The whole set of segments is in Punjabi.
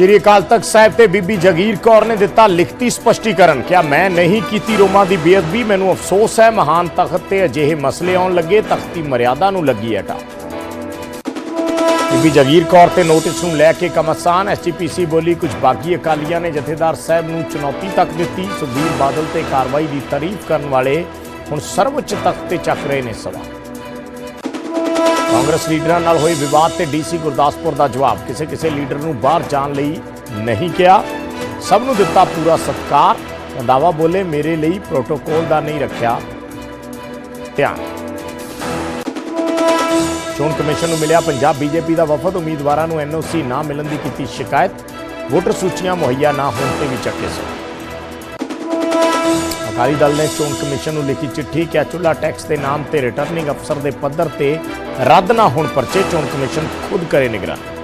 ਸ਼੍ਰੀ ਅਕਾਲ ਤਖਤ ਸਾਹਿਬ ਤੇ ਬੀਬੀ ਜਗੀਰ ਕੌਰ ਨੇ ਦਿੱਤਾ ਲਿਖਤੀ ਸਪਸ਼ਟੀਕਰਨ। ਕਿਹਾ, ਮੈਂ ਨਹੀਂ ਕੀਤੀ ਰੋਮਾਂ ਦੀ ਬੇਅਦਬੀ, ਮੈਨੂੰ ਅਫਸੋਸ ਹੈ, ਮਹਾਨ ਤਖਤ ਤੇ ਅਜਿਹੇ ਮਸਲੇ ਆਉਣ ਲੱਗੇ, ਤਖਤ ਦੀ ਮਰਿਆਦਾ ਨੂੰ ਲੱਗੀ ਹੈ ਟਾ ਬੀਬੀ ਜਗੀਰ ਕੌਰ ਤੇ ਨੋਟਿਸ ਨੂੰ ਲੈ ਕੇ ਕਮਸਾਨ ਐਸਜੀਪੀਸੀ ਬੋਲੀ, ਕੁਝ ਬਾਗੀ ਅਕਾਲੀਆਂ ਨੇ ਜਥੇਦਾਰ ਸਾਹਿਬ ਨੂੰ ਚੁਣੌਤੀ ਤੱਕ ਦਿੱਤੀ। ਸੁਖਬੀਰ ਬਾਦਲ ਤੇ ਕਾਰਵਾਈ ਦੀ ਤਾਰੀਫ ਕਰਨ ਵਾਲੇ ਹੁਣ ਸਰਵਉੱਚ ਤਖਤ ਤੇ ਚੱਕ ਰਹੇ ਨੇ ਸਵਾਲ। ਕਾਂਗਰਸ ਲੀਡਰਾਂ ਨਾਲ ਹੋਏ ਵਿਵਾਦ ਤੇ ਡੀਸੀ ਗੁਰਦਾਸਪੁਰ ਦਾ ਜਵਾਬ। ਕਿਸੇ ਕਿਸੇ ਲੀਡਰ ਨੂੰ ਬਾਹਰ ਜਾਣ ਲਈ ਨਹੀਂ ਕਿਹਾ। ਸਭ ਨੂੰ ਦਿੱਤਾ ਪੂਰਾ ਸਤਕਾਰ। ਰੰਧਾਵਾ ਬੋਲੇ, ਮੇਰੇ ਲਈ ਪ੍ਰੋਟੋਕੋਲ ਦਾ ਨਹੀਂ ਰੱਖਿਆ ਧਿਆਨ। ਚੋਣ ਕਮਿਸ਼ਨ ਨੂੰ ਮਿਲਿਆ ਪੰਜਾਬ ਬੀਜੇਪੀ ਦਾ ਵਫਦ। ਉਮੀਦਵਾਰਾਂ ਨੂੰ ਐਨਓਸੀ ਨਾ ਮਿਲਣ ਦੀ ਕੀਤੀ ਸ਼ਿਕਾਇਤ। ਵੋਟਰ ਸੂਚੀਆਂ ਮੁਹੱਈਆ ਨਾ ਹੋਣ ਤੇ ਵੀ ਚੱਕੇ ਸਨ ਅਕਾਲੀ ਦਲ ਨੇ ਚੋਣ ਕਮਿਸ਼ਨ ਨੂੰ ਲਿਖੀ ਚਿੱਠੀ ਕਿ ਚੁੱਲਾ ਟੈਕਸ ਦੇ ਨਾਮ ਤੇ ਰਿਟਰਨਿੰਗ ਅਫਸਰ ਦੇ ਪੱਧਰ ਤੇ ਰੱਦ ਨਾ ਹੋਣ ਪਰਚੇ ਚੋਣ ਕਮਿਸ਼ਨ ਖੁਦ ਕਰੇ ਨਿਗਰਾਨੀ।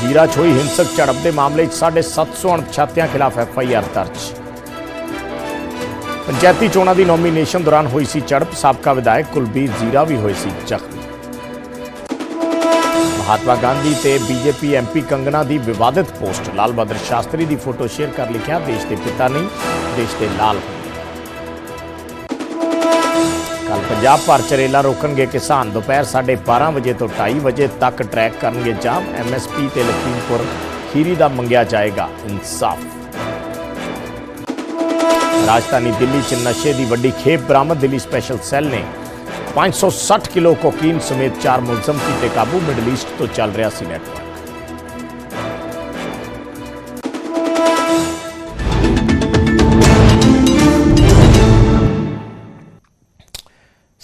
ਜੀਰਾ 'ਚ ਹੋਈ ਹਿੰਸਕ ਝੜਪ ਦੇ ਮਾਮਲੇ 'ਚ 750 ਅਣਪਛਾਤਿਆਂ ਖਿਲਾਫ ਐਫ ਆਈ ਆਰ ਦਰਜ। ਪੰਚਾਇਤੀ ਚੋਣਾਂ ਦੀ ਨੋਮੀਨੇਸ਼ਨ ਦੌਰਾਨ ਹੋਈ ਸੀ ਝੜਪ। ਸਾਬਕਾ ਵਿਧਾਇਕ ਕੁਲਬੀਰ ਜੀਰਾ ਵੀ ਹੋਏ ਸੀ ਜ਼ਖਮੀ। ਮਹਾਤਮਾ ਗਾਂਧੀ ਤੇ ਬੀਜੇਪੀ ਐਮਪੀ ਕੰਗਣਾ ਦੀ ਵਿਵਾਦਿਤ ਪੋਸਟ। ਲਾਲ ਬਹਾਦਰ ਸ਼ਾਸਤਰੀ ਦੀ ਫੋਟੋ ਸ਼ੇਅਰ ਕਰ ਲਿਖਿਆ, ਦੇਸ਼ ਦੇ ਪਿਤਾ ਨਹੀਂ, ਦੇਸ਼ ਦੇ ਲਾਲ ਕੱਲ ਪੰਜਾਬ ਭਰ ਚ ਰੇਲਾਂ ਰੋਕਣਗੇ ਕਿਸਾਨ। ਦੁਪਹਿਰ 12:30 ਵਜੇ ਤੋਂ 2:30 ਵਜੇ ਤੱਕ ਟਰੈਕ ਕਰਨਗੇ ਜਾਮ। ਐਮਐਸਪੀ ਤੇ ਲਖੀਮਪੁਰ ਖੀਰੀ ਦਾ ਮੰਗਿਆ ਜਾਏਗਾ ਇਨਸਾਫ। ਰਾਜਧਾਨੀ ਦਿੱਲੀ 'ਚ ਨਸ਼ੇ ਦੀ ਵੱਡੀ ਖੇਪ, ਬਰਾਮਦ ਦਿੱਲੀ ਸਪੈਸ਼ਲ ਸੈੱਲ ਨੇ 560 ਕਿਲੋ ਕੋਕੀਨ ਸਮੇਤ ਚਾਰ ਮੁਲਜ਼ਮ ਕੀਤੇ ਕਾਬੂ ਮਿਡਲ ਈਸਟ ਤੋਂ ਚੱਲ ਰਿਹਾ ਸੀ ਨੈਟਵਰਕ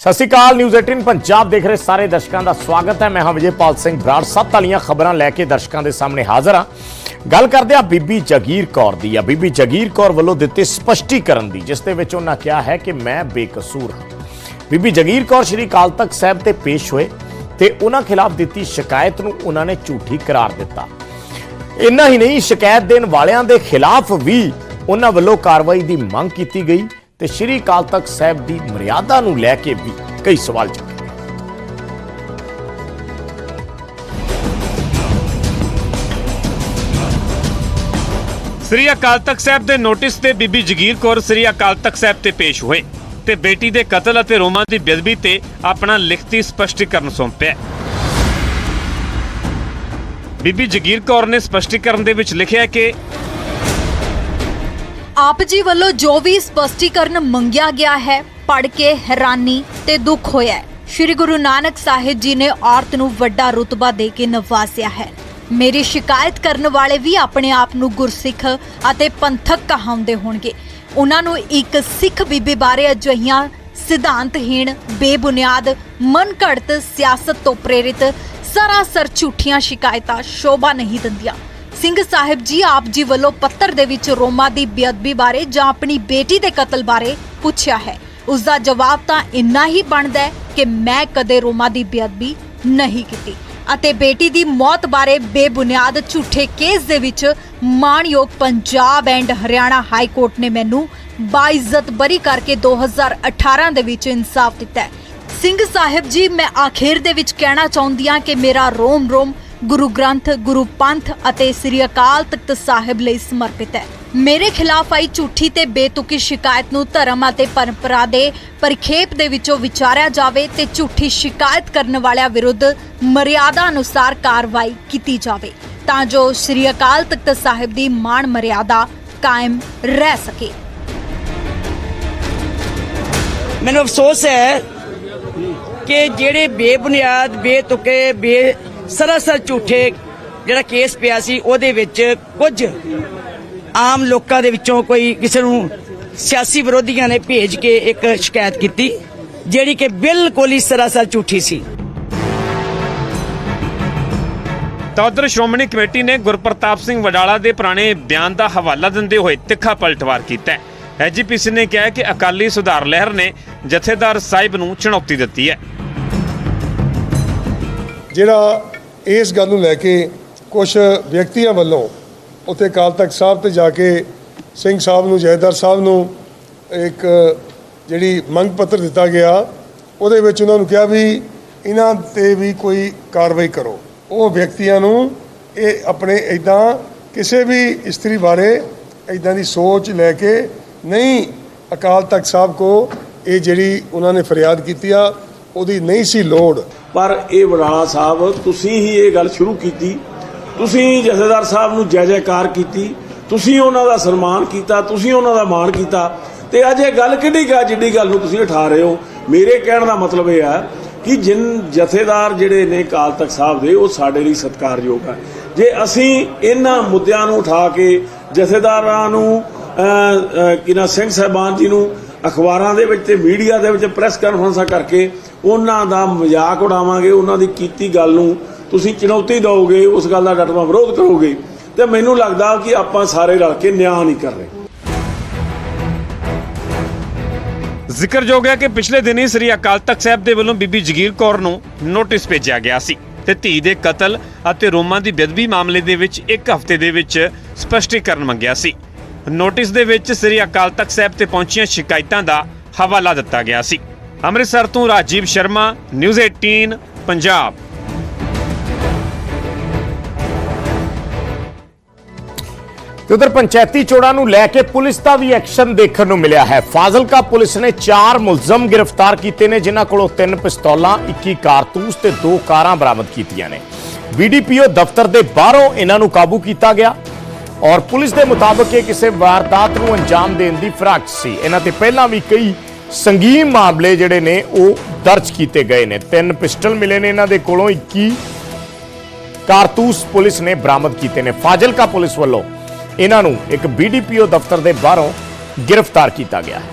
ਸਤਿ ਸ਼੍ਰੀ ਅਕਾਲ ਨਿਊਜ਼ 18 ਪੰਜਾਬ ਦੇਖ ਰਹੇ ਸਾਰੇ ਦਰਸ਼ਕਾਂ ਦਾ ਸਵਾਗਤ ਹੈ ਮੈਂ ਹਾਂ ਵਿਜੇਪਾਲ ਸਿੰਘ ਬਰਾੜ ਸੱਤ ਵਾਲੀਆਂ ਖਬਰਾਂ ਲੈ ਕੇ ਦਰਸ਼ਕਾਂ ਦੇ ਸਾਹਮਣੇ ਹਾਜ਼ਰ ਹਾਂ ਗੱਲ ਕਰਦੇ ਆ ਬੀਬੀ ਜਗੀਰ ਕੌਰ ਦੀ ਆ ਬੀਬੀ ਜਗੀਰ ਕੌਰ ਵੱਲੋਂ ਦਿੱਤੇ ਸਪਸ਼ਟੀਕਰਨ ਦੀ ਜਿਸ ਦੇ ਵਿੱਚ ਉਹਨਾਂ ਕਿਹਾ ਹੈ ਕਿ ਮੈਂ ਬੇਕਸੂਰ ਹਾਂ ਬੀਬੀ ਜਗੀਰ ਕੌਰ ਸ਼੍ਰੀ ਅਕਾਲ ਤਖਤ ਸਾਹਿਬ ਤੇ ਪੇਸ਼ ਹੋਏ ਤੇ ਉਹਨਾਂ ਖਿਲਾਫ ਦਿੱਤੀ ਸ਼ਿਕਾਇਤ ਨੂੰ ਉਹਨਾਂ ਨੇ ਝੂਠੀ ਕਰਾਰ ਦਿੱਤਾ। ਇੰਨਾ ਹੀ ਨਹੀਂ, ਸ਼ਿਕਾਇਤ ਦੇਣ ਵਾਲਿਆਂ ਦੇ ਖਿਲਾਫ ਵੀ ਉਹਨਾਂ ਵੱਲੋਂ ਕਾਰਵਾਈ ਦੀ ਮੰਗ ਕੀਤੀ ਗਈ ਤੇ ਸ਼੍ਰੀ ਅਕਾਲ ਤਖਤ ਸਾਹਿਬ ਦੀ ਮਰਿਆਦਾ ਨੂੰ ਲੈ ਕੇ ਵੀ ਕਈ ਸਵਾਲ ਚੱਕੇ ਸ੍ਰੀ ਅਕਾਲ ਤਖਤ ਸਾਹਿਬ ਦੇ ਨੋਟਿਸ ਤੇ ਬੀਬੀ ਜਗੀਰ ਕੌਰ ਸ੍ਰੀ ਅਕਾਲ ਤਖਤ ਸਾਹਿਬ ਤੇ ਪੇਸ਼ ਹੋਏ। ਤੇ ਬੇਟੀ ਦੇ ਕਤਲ ਅਤੇ ਰੋਮਾਂ ਦੀ ਬੇਅਦਬੀ ਤੇ ਆਪਣਾ ਲਿਖਤੀ ਸਪਸ਼ਟੀਕਰਨ ਸੌਂਪਿਆ। ਬੀਬੀ ਜਗੀਰ ਕੌਰ ਨੇ ਸਪਸ਼ਟੀਕਰਨ ਦੇ ਵਿੱਚ ਲਿਖਿਆ ਕਿ ਆਪ ਜੀ ਵੱਲੋਂ ਜੋ ਵੀ ਸਪਸ਼ਟੀਕਰਨ ਮੰਗਿਆ ਗਿਆ ਹੈ ਪੜ ਕੇ ਹੈਰਾਨੀ ਤੇ ਦੁੱਖ ਹੋਇਆ ਹੈ। ਸ਼੍ਰੀ ਗੁਰੂ ਨਾਨਕ ਸਾਹਿਬ ਜੀ ਨੇ ਔਰਤ ਨੂੰ ਵੱਡਾ ਰੁਤਬਾ ਦੇ ਕੇ ਨਵਾਜ਼ਿਆ ਹੈ। ਮੇਰੀ ਸ਼ਿਕਾਇਤ ਕਰਨ ਵਾਲੇ ਵੀ ਆਪਣੇ ਆਪ ਨੂੰ ਗੁਰਸਿੱਖ ਅਤੇ ਪੰਥਕ ਕਹਾਉਂਦੇ ਹੋਣਗੇ। ਉਹਨਾਂ ਨੂੰ ਇੱਕ ਸਿੱਖ ਬੀਬੀ ਬਾਰੇ ਅਜਿਹੀਆਂ ਸਿਧਾਂਤਹੀਣ, ਬੇਬੁਨਿਆਦ, ਮਨਘੜਤ ਸਿਆਸਤ ਤੋਂ ਪ੍ਰੇਰਿਤ ਸਰਾਸਰ ਝੂਠੀਆਂ ਸ਼ਿਕਾਇਤਾਂ ਸ਼ੋਭਾ ਨਹੀਂ ਦਿੰਦੀਆਂ। ਸਿੰਘ ਸਾਹਿਬ ਜੀ ਆਪ ਜੀ ਵੱਲੋਂ ਪੱਤਰ ਦੇ ਵਿੱਚ ਰੋਮਾ ਦੀ ਬੇਅਦਬੀ ਬਾਰੇ ਜਾਂ ਆਪਣੀ ਬੇਟੀ ਦੇ ਕਤਲ ਬਾਰੇ ਪੁੱਛਿਆ ਹੈ। ਉਸ ਦਾ ਜਵਾਬ ਤਾਂ ਇੰਨਾ ਹੀ ਬਣਦਾ ਹੈ ਕਿ ਮੈਂ ਕਦੇ ਰੋਮਾ ਦੀ ਬੇਅਦਬੀ ਨਹੀਂ ਕੀਤੀ। ਅਤੇ ਬੇਟੀ ਦੀ ਮੌਤ ਬਾਰੇ ਬੇਬੁਨਿਆਦ ਝੂਠੇ ਕੇਸ ਦੇ ਵਿੱਚ ਮਾਣਯੋਗ Punjab and Haryana high court ਨੇ ਮੈਨੂੰ ਬਾਇਜ਼ਤ ਬਰੀ ਕਰਕੇ 2018 ਦੇ ਵਿੱਚ ਇਨਸਾਫ ਦਿੱਤਾ ਸਿੰਘ ਸਾਹਿਬ ਜੀ, ਮੈਂ ਆਖਿਰ ਦੇ ਵਿੱਚ ਕਹਿਣਾ ਚਾਹੁੰਦੀ ਹਾਂ ਕਿ ਮੇਰਾ ਰੋਮ ਰੋਮ ਗੁਰੂ ਗ੍ਰੰਥ, ਗੁਰੂ ਪੰਥ ਅਤੇ ਸ੍ਰੀ ਅਕਾਲ ਤਖਤ ਸਾਹਿਬ ਲਈ ਸਮਰਪਿਤ ਹੈ। ਮੇਰੇ ਖਿਲਾਫ ਆਈ ਝੂਠੀ ਤੇ ਬੇਤੁਕੀ ਸ਼ਿਕਾਇਤ ਨੂੰ ਧਰਮ ਅਤੇ ਪਰੰਪਰਾ ਦੇ ਪਰਿਖੇਪ ਦੇ ਵਿੱਚੋਂ ਵਿਚਾਰਿਆ ਜਾਵੇ ਤੇ ਝੂਠੀ ਸ਼ਿਕਾਇਤ ਕਰਨ ਵਾਲਿਆਂ ਵਿਰੁੱਧ ਮਰਿਆਦਾ ਅਨੁਸਾਰ ਕਾਰਵਾਈ ਕੀਤੀ ਜਾਵੇ, ਤਾਂ ਜੋ ਸ੍ਰੀ ਅਕਾਲ ਤਖਤ ਸਾਹਿਬ ਦੀ ਮਾਣ ਮਰਿਆਦਾ ਕਾਇਮ ਰਹਿ ਸਕੇ। ਮੈਨੂੰ ਅਫਸੋਸ ਹੈ ਕਿ ਜਿਹੜੇ ਬੇਬੁਨਿਆਦ, ਬੇਤੁਕੇ, ਬੇ ਸਰਾਸਰ ਝੂਠੇ ਜਿਹੜਾ ਕੇਸ ਪਿਆ ਸੀ ਉਹਦੇ ਵਿੱਚ ਕੁਝ ਆਮ ਲੋਕਾਂ ਦੇ ਵਿੱਚੋਂ ਕੋਈ ਕਿਸੇ ਨੂੰ ਸਿਆਸੀ ਵਿਰੋਧੀਆਂ ਨੇ ਭੇਜ ਕੇ ਇੱਕ ਸ਼ਿਕਾਇਤ ਕੀਤੀ ਜਿਹੜੀ ਕਿ ਬਿਲਕੁਲ ਹੀ ਸਰਾਸਰ ਝੂਠੀ ਸੀ। ਤਾਂ ਉੱਧਰ ਸ਼੍ਰੋਮਣੀ ਕਮੇਟੀ ਨੇ ਗੁਰਪ੍ਰਤਾਪ ਸਿੰਘ ਵਡਾਲਾ ਦੇ ਪੁਰਾਣੇ ਬਿਆਨ ਦਾ ਹਵਾਲਾ ਦਿੰਦੇ ਹੋਏ ਤਿੱਖਾ ਪਲਟਵਾਰ ਕੀਤਾ ਹੈ। ਐਜੀਪੀਸੀ ਨੇ ਕਿਹਾ ਕਿ ਅਕਾਲੀ ਸੁਧਾਰ ਲਹਿਰ ਨੇ ਜਥੇਦਾਰ ਸਾਹਿਬ ਨੂੰ ਚੁਣੌਤੀ ਦਿੱਤੀ ਹੈ। ਜਿਹੜਾ ਇਸ ਗੱਲ ਨੂੰ ਲੈ ਕੇ ਕੁਝ ਵਿਅਕਤੀਆਂ ਵੱਲੋਂ ਉੱਥੇ ਅਕਾਲ ਤਖਤ ਸਾਹਿਬ ਤੇ ਜਾ ਕੇ ਸਿੰਘ ਸਾਹਿਬ ਨੂੰ, ਜੈਦਾਰ ਸਾਹਿਬ ਨੂੰ ਇੱਕ ਜਿਹੜੀ ਮੰਗ ਪੱਤਰ ਦਿੱਤਾ ਗਿਆ, ਉਹਦੇ ਵਿੱਚ ਉਹਨਾਂ ਨੂੰ ਕਿਹਾ ਵੀ ਇਹਨਾਂ ਤੇ ਵੀ ਕੋਈ ਕਾਰਵਾਈ ਕਰੋ। ਉਹ ਵਿਅਕਤੀਆਂ ਨੂੰ ਇਹ ਆਪਣੇ ਇਦਾਂ ਕਿਸੇ ਵੀ ਇਸਤਰੀ ਬਾਰੇ ਇਦਾਂ ਦੀ ਸੋਚ ਲੈ ਕੇ ਨਹੀਂ ਅਕਾਲ ਤਖਤ ਸਾਹਿਬ ਕੋ ਇਹ ਜਿਹੜੀ ਉਹਨਾਂ ਨੇ ਫਰਿਆਦ ਕੀਤੀ ਆ, ਉਹਦੀ ਨਹੀਂ ਸੀ ਲੋੜ। ਪਰ ਇਹ ਵਡਾਲਾ ਸਾਹਿਬ, ਤੁਸੀਂ ਹੀ ਇਹ ਗੱਲ ਸ਼ੁਰੂ ਕੀਤੀ। ਤੁਸੀਂ ਜਥੇਦਾਰ ਸਾਹਿਬ ਨੂੰ ਜੈ ਜੈਕਾਰ ਕੀਤੀ। ਤੁਸੀਂ ਉਹਨਾਂ ਦਾ ਸਨਮਾਨ ਕੀਤਾ, ਤੁਸੀਂ ਉਹਨਾਂ ਦਾ ਮਾਣ ਕੀਤਾ। ਤੇ ਅੱਜ ਇਹ ਗੱਲ ਕਿੱਡੀ ਕਾ ਜਿੱਡੀ ਗੱਲ ਨੂੰ ਤੁਸੀਂ ਉਠਾ ਰਹੇ ਹੋ? ਮੇਰੇ ਕਹਿਣ ਦਾ ਮਤਲਬ ਇਹ ਆ ਕਿ ਜਿਨ ਜਥੇਦਾਰ ਜਿਹੜੇ ਨੇ ਕਾਲ ਤਖਤ ਸਾਹਿਬ ਦੇ, ਉਹ ਸਾਡੇ ਲਈ ਸਤਿਕਾਰਯੋਗ ਆ। ਜੇ ਅਸੀਂ ਇਹਨਾਂ ਮੁੱਦਿਆਂ ਨੂੰ ਉਠਾ ਕੇ ਜਥੇਦਾਰਾਂ ਨੂੰ ਕਿਨਾ ਸਿੰਘ ਸਾਹਿਬਾਨ ਜੀ ਨੂੰ ਅਖਬਾਰਾਂ ਦੇ ਵਿੱਚ ਤੇ ਮੀਡੀਆ ਦੇ ਵਿੱਚ ਪ੍ਰੈਸ ਕਾਨਫਰੰਸਾਂ ਕਰਕੇ ਉਹਨਾਂ ਦਾ ਮਜ਼ਾਕ ਉਡਾਵਾਂਗੇ, ਉਹਨਾਂ ਦੀ ਕੀਤੀ ਗੱਲ ਨੂੰ ਤੁਸੀਂ ਚੁਣੌਤੀ ਦਿਓਗੇ, ਉਸ ਗੱਲ ਦਾ ਡਟਵਾ ਵਿਰੋਧ ਕਰੋਗੇ। ਤੇ ਮੈਨੂੰ ਲੱਗਦਾ ਕਿ ਆਪਾਂ ਸਾਰੇ ਰਲ ਕੇ ਨਿਆਂ ਨਹੀਂ ਕਰ ਰਹੇ। ਜ਼ਿਕਰਯੋਗ ਹੈ ਕਿ ਪਿਛਲੇ ਦਿਨੀ ਸ੍ਰੀ ਅਕਾਲ ਤਖਤ ਸਾਹਿਬ ਦੇ ਵੱਲੋਂ ਬੀਬੀ ਜਗੀਰ ਕੌਰ ਨੂੰ ਨੋਟਿਸ ਭੇਜਿਆ ਗਿਆ ਸੀ ਤੇ ਧੀ ਦੇ ਕਤਲ ਅਤੇ ਰੋਮਾਂ ਦੀ ਬੇਦਬੀ ਮਾਮਲੇ ਦੇ ਵਿੱਚ ਇੱਕ ਹਫ਼ਤੇ ਦੇ ਵਿੱਚ ਸਪਸ਼ਟੀਕਰਨ ਮੰਗਿਆ ਸੀ। ਨੋਟਿਸ ਦੇ ਵਿੱਚ ਸ੍ਰੀ ਅਕਾਲ ਤਖਤ ਸਾਹਿਬ ਤੇ ਪਹੁੰਚੀਆਂ ਸ਼ਿਕਾਇਤਾਂ ਦਾ ਹਵਾਲਾ ਦਿੱਤਾ ਗਿਆ ਸੀ। ਅੰਮ੍ਰਿਤਸਰ ਤੋਂ ਰਾਜੀਵ ਸ਼ਰਮਾ ਨਿਊਜ਼ 18 ਪੰਜਾਬ। ਤੇ ਉਧਰ ਪੰਚਾਇਤੀ ਚੋਣਾਂ ਨੂੰ ਲੈ ਕੇ ਪੁਲਿਸ ਦਾ ਵੀ ਐਕਸ਼ਨ ਦੇਖਣ ਨੂੰ ਮਿਲਿਆ ਹੈ। ਫਾਜ਼ਿਲਕਾ ਪੁਲਿਸ ਨੇ 4 ਮੁਲਜ਼ਮ ਗ੍ਰਿਫਤਾਰ ਕੀਤੇ ਨੇ, ਜਿਨ੍ਹਾਂ ਕੋਲੋਂ 3 ਪਿਸਤੌਲਾਂ 21 ਕਾਰਤੂਸ ਤੇ 2 ਕਾਰਾਂ ਬਰਾਮਦ ਕੀਤੀਆਂ ਨੇ। ਬੀਡੀਪੀਓ ਦਫ਼ਤਰ ਦੇ ਬਾਹਰੋਂ ਇਹਨਾਂ ਨੂੰ ਕਾਬੂ ਕੀਤਾ ਗਿਆ ਔਰ ਪੁਲਿਸ ਦੇ ਮੁਤਾਬਕ ਇਹ ਕਿਸੇ ਵਾਰਦਾਤ ਨੂੰ ਅੰਜਾਮ ਦੇਣ ਦੀ ਫਿਰਾਕ ਸੀ। ਇਹਨਾਂ ਤੇ ਪਹਿਲਾਂ ਵੀ ਕਈ ਸੰਗੀਨ ਮਾਮਲੇ ਜਿਹੜੇ ਨੇ ਉਹ ਦਰਜ ਕੀਤੇ ਗਏ ਨੇ। ਤਿੰਨ ਪਿਸਟਲ ਮਿਲੇ ਨੇ ਇਹਨਾਂ ਦੇ ਕੋਲੋਂ 21 ਕਾਰਤੂਸ ਪੁਲਿਸ ਨੇ ਬਰਾਮਦ ਕੀਤੇ ਨੇ। ਫਾਜ਼ਿਲਕਾ ਪੁਲਿਸ ਵੱਲੋਂ ਇਹਨਾਂ ਨੂੰ ਇੱਕ ਬੀਡੀਪੀਓ ਦਫ਼ਤਰ ਦੇ ਬਾਹਰੋਂ ਗ੍ਰਿਫਤਾਰ ਕੀਤਾ ਗਿਆ ਹੈ।